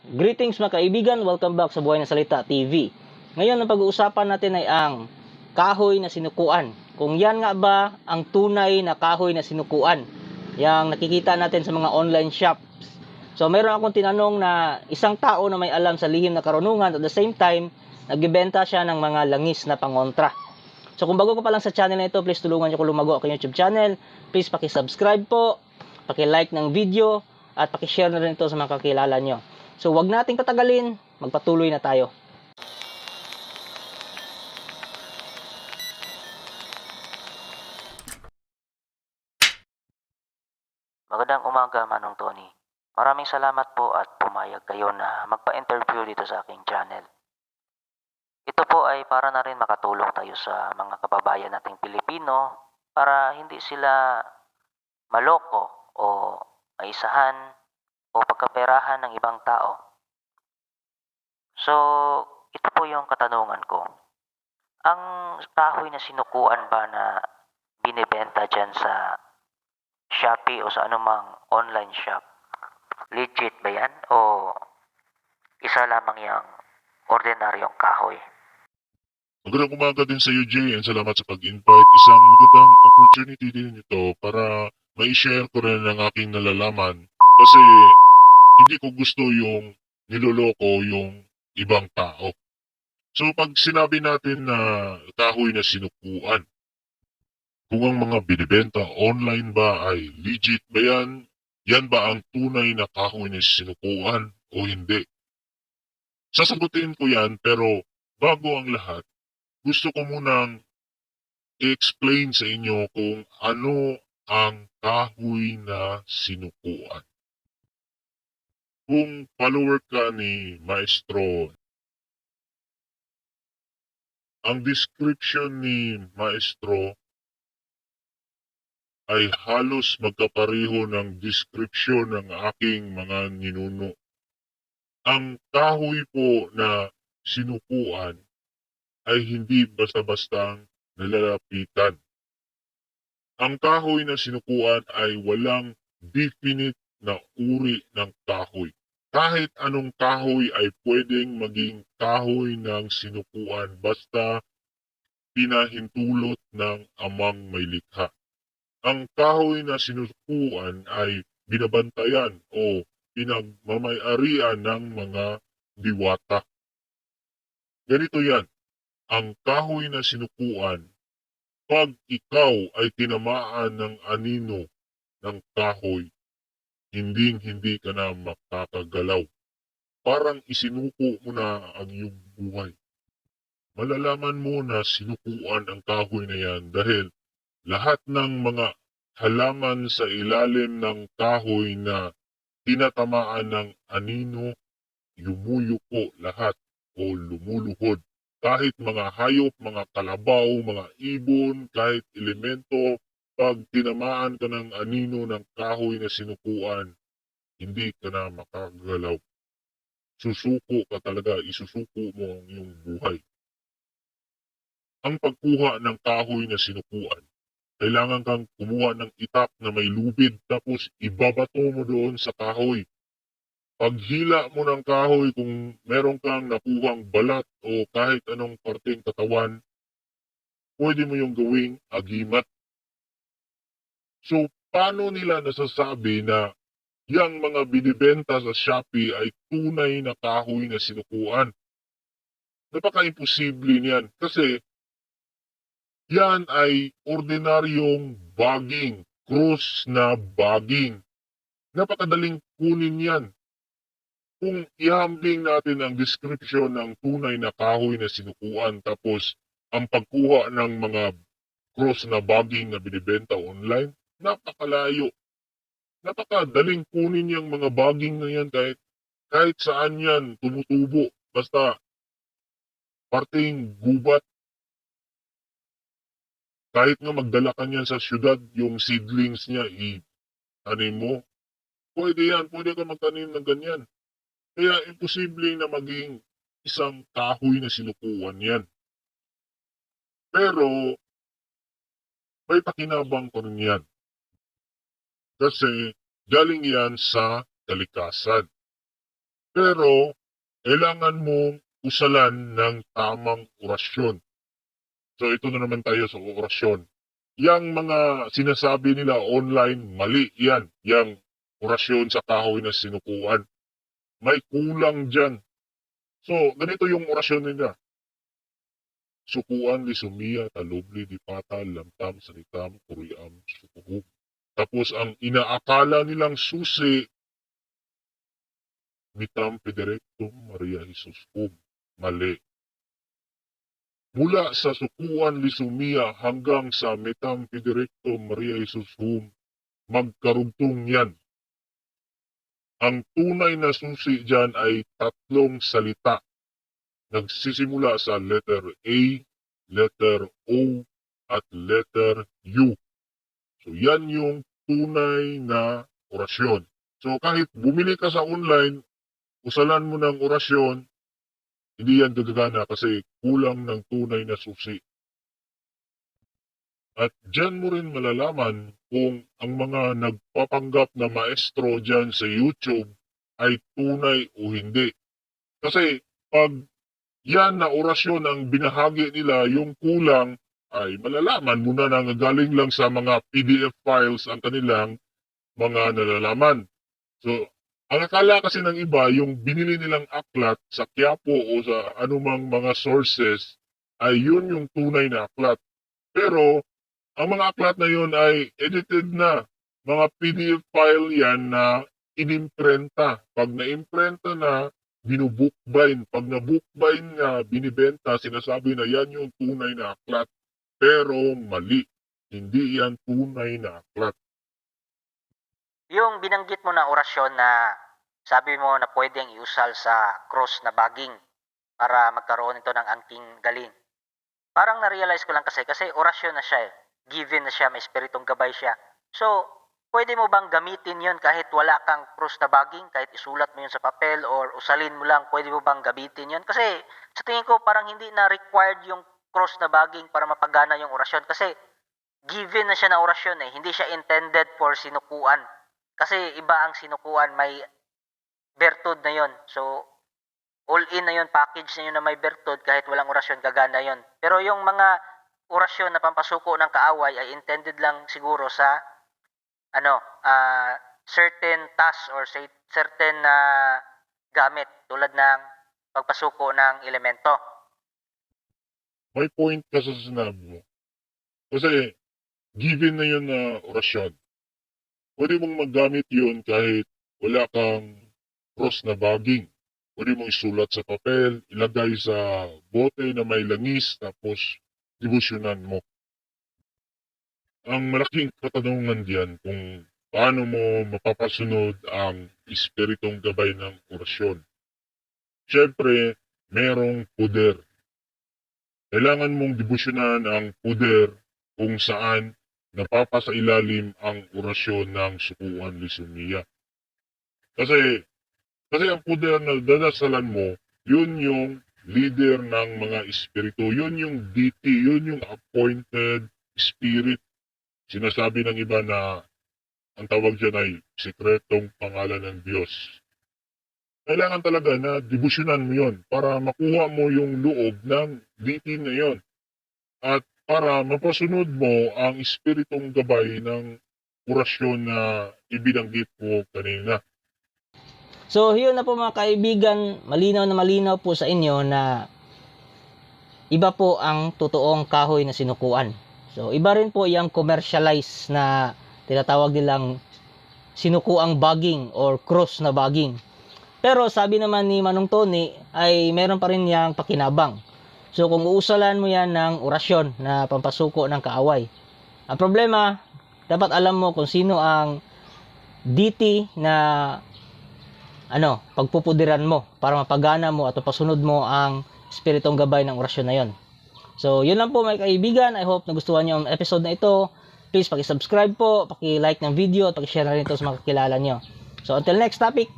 Greetings mga kaibigan, welcome back sa Buhay na Salita TV. Ngayon ang pag-uusapan natin ay ang kahoy na sinukuan. Kung yan nga ba ang tunay na kahoy na sinukuan, yang nakikita natin sa mga online shops. So mayroon akong tinanong na isang tao na may alam sa lihim na karunungan at the same time, nagbebenta siya ng mga langis na pangontra. So kung bago ka pa lang sa channel na ito, please tulungan niyo ko lumago aking YouTube channel. Please paki-subscribe po, paki-like ng video, at paki-share na rin ito sa mga kakilala nyo. So wag nating patagalin, magpatuloy na tayo. Magandang umaga, Manong Tony. Maraming salamat po at pumayag kayo na magpa-interview dito sa aking channel. Ito po ay para na rin makatulong tayo sa mga kababayan nating Pilipino para hindi sila maloko o maisahan o pagkaperahan ng ibang tao. So, ito po yung katanungan ko. Ang kahoy na sinukuan ba na binibenta dyan sa Shopee o sa anumang online shop, legit ba yan? O isa lamang yung ordinaryong kahoy? Magandang umaga din sa iyo, Jay, and salamat sa pag-invite. Isang magandang opportunity din ito para ma-share ko rin ang aking nalalaman kasi hindi ko gusto yung niloloko yung ibang tao. So pag sinabi natin na kahoy na sinukuan, kung ang mga binibenta online ba ay legit ba yan? Yan ba ang tunay na kahoy na sinukuan o hindi? Sasagutin ko yan pero bago ang lahat, gusto ko munang i-explain sa inyo kung ano ang kahoy na sinukuan. Kung follower ka ni Maestro, ang description ni Maestro ay halos magkapareho ng description ng aking mga ninuno. Ang kahoy po na sinukuan ay hindi basta-bastang nalalapitan. Ang kahoy na sinukuan ay walang definite na uri ng kahoy. Kahit anong kahoy ay pwedeng maging kahoy ng sinukuan basta pinahintulot ng amang may likha. Ang kahoy na sinukuan ay binabantayan o pinagmamayarian ng mga diwata. Ganito yan, ang kahoy na sinukuan, pag ikaw ay tinamaan ng anino ng kahoy, hinding hindi ka na makakagalaw. Parang isinuko mo na ang iyong buhay. Malalaman mo na sinukuan ang kahoy na yan dahil lahat ng mga halaman sa ilalim ng kahoy na tinatamaan ng anino, yumuyuko lahat o lumuluhod kahit mga hayop, mga kalabaw, mga ibon, kahit elemento, pag tinamaan ka ng anino ng kahoy na sinukuan, hindi ka na makagalaw. Susuko ka talaga, isusuko mo ang iyong buhay. Ang pagkuha ng kahoy na sinukuan, kailangan kang kumuha ng itak na may lubid tapos ibabato mo doon sa kahoy paghila mo ng kahoy kung meron kang nakuhang balat o kahit anong parteng katawan, pwede mo yung gawing agimat. So, paano nila nasasabi na yung mga binibenta sa Shopee ay tunay na kahoy na sinukuan? Napaka-imposible niyan kasi yan ay ordinaryong bagging, cross na bagging. Napakadaling kunin yan kung ihambing natin ang description ng tunay na kahoy na sinukuan tapos ang pagkuha ng mga cross na bagging na binibenta online, napakalayo. Napakadaling kunin yung mga bagging na yan kahit, kahit saan yan tumutubo. Basta parting gubat. Kahit nga magdala ka niyan sa syudad, yung seedlings niya, i-tanim mo. Pwede yan, pwede ka magtanim ng ganyan. Kaya imposible na maging isang kahoy na sinukuan yan. Pero, may pakinabang ko rin yan. Kasi, galing yan sa kalikasan. Pero, kailangan mong usalan ng tamang orasyon. So, ito na naman tayo sa orasyon. Yang mga sinasabi nila online, mali yan. Yang orasyon sa kahoy na sinukuan. May kulang dyan. So, ganito yung orasyon nila. Sukuan, lisumia, talubli, dipata, lamtam, salitam, kuriam, sukuhub. Tapos ang inaakala nilang susi, mitam pederectum Maria Jesus Hum. Mali. Mula sa sukuan lisumia hanggang sa mitam pederectum Maria Jesus Hum, magkarugtong yan. Ang tunay na susi dyan ay tatlong salita. Nagsisimula sa letter A, letter O, at letter U. So yan yung tunay na orasyon. So kahit bumili ka sa online, usalan mo ng orasyon, hindi yan gagana kasi kulang ng tunay na susi. At dyan mo rin malalaman kung ang mga nagpapanggap na maestro dyan sa YouTube ay tunay o hindi. Kasi pag yan na orasyon ang binahagi nila, yung kulang ay malalaman mo na na galing lang sa mga PDF files ang kanilang mga nalalaman. So, ang akala kasi ng iba, yung binili nilang aklat sa Quiapo o sa anumang mga sources, ay yun yung tunay na aklat. Pero, ang mga aklat na yun ay edited na. Mga PDF file yan na inimprenta. Pag na-imprenta na, binubookbind. Pag na-bookbind na, binibenta, sinasabi na yan yung tunay na aklat. Pero mali. Hindi yan tunay na aklat. Yung binanggit mo na orasyon na sabi mo na pwedeng iusal sa cross na baging para magkaroon ito ng angking galing. Parang na-realize ko lang kasi, kasi orasyon na siya eh. Given na siya, may spiritong gabay siya. So, pwede mo bang gamitin yon kahit wala kang cross na baging, kahit isulat mo yun sa papel or usalin mo lang, pwede mo bang gamitin yon Kasi sa tingin ko parang hindi na required yung cross na baging para mapagana yung orasyon. Kasi given na siya na orasyon eh, hindi siya intended for sinukuan. Kasi iba ang sinukuan, may bertud na yon. So, all in na yon, package na yun na may bertud, kahit walang orasyon, gagana yon. Pero yung mga orasyon na pampasuko ng kaaway ay intended lang siguro sa ano, ah, certain task or say, certain na gamit tulad ng pagpasuko ng elemento. May point ka sa sinabi mo. Kasi, given na yun na orasyon, pwede mong magamit yun kahit wala kang cross na baging. Pwede mong isulat sa papel, ilagay sa bote na may langis, tapos dibusyonan mo. Ang malaking katanungan diyan kung paano mo mapapasunod ang espiritong gabay ng orasyon. Siyempre, merong puder. Kailangan mong dibusyonan ang puder kung saan napapasa ilalim ang orasyon ng sukuan Lisumia. Kasi, kasi ang puder na dadasalan mo, yun yung leader ng mga espiritu. Yun yung DT, yun yung appointed spirit. Sinasabi ng iba na ang tawag dyan ay sikretong pangalan ng Diyos. Kailangan talaga na dibusyonan mo yun para makuha mo yung loob ng DT na yun. At para mapasunod mo ang espiritong gabay ng orasyon na ibinanggit mo kanina. So, yun na po mga kaibigan, malinaw na malinaw po sa inyo na iba po ang totoong kahoy na sinukuan. So, iba rin po yung commercialized na tinatawag nilang sinukuang bagging or cross na bagging. Pero sabi naman ni Manong Tony ay meron pa rin yang pakinabang. So, kung uusalan mo yan ng orasyon na pampasuko ng kaaway. Ang problema, dapat alam mo kung sino ang DT na ano, pagpupudiran mo para mapagana mo at pasunod mo ang spiritong gabay ng orasyon na yon. So, yun lang po mga kaibigan. I hope nagustuhan niyo ang episode na ito. Please, paki-subscribe po, paki-like ng video at paki-share na rin ito sa mga kakilala niyo. So, until next topic,